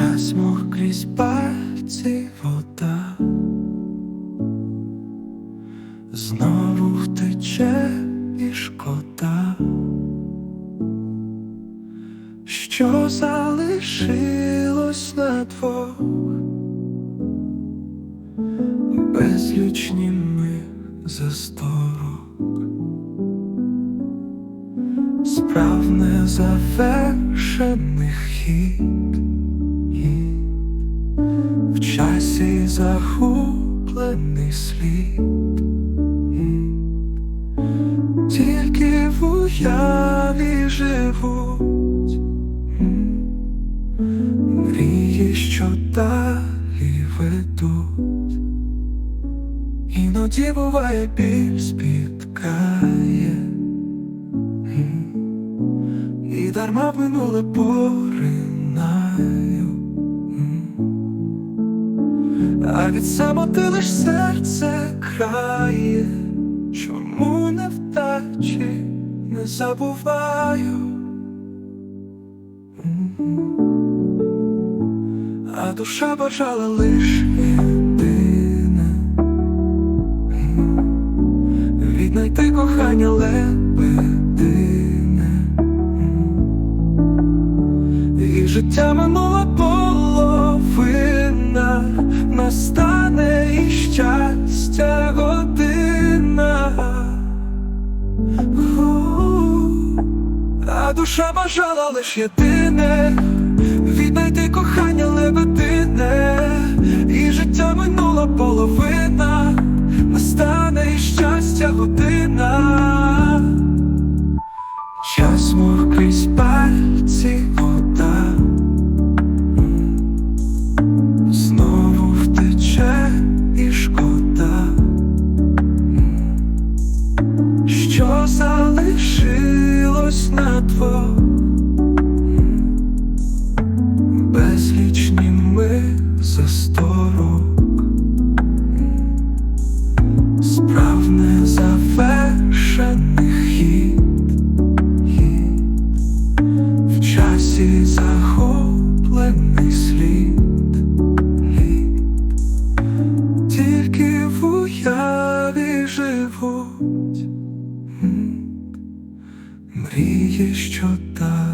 Час мох крізь пальці вода, знову втече і шкода, що залишилось на двох, безліч німих засторог, справ незавершених хід. Часі загублений слід, тільки в уяві живуть. Мрії, що далі ведуть, іноді буває біль спіткає, і дарма минуле поринаю. А від самоти лиш серце крає, чому невдачі не забуваю, а душа бажала лиш єдине. Віднайти кохання лебедине і життя минула душа бажала лиш єдине, віднайти кохання лебедине, і життя минула половина, настане і щастя година. Час мов крізь радіє, що так.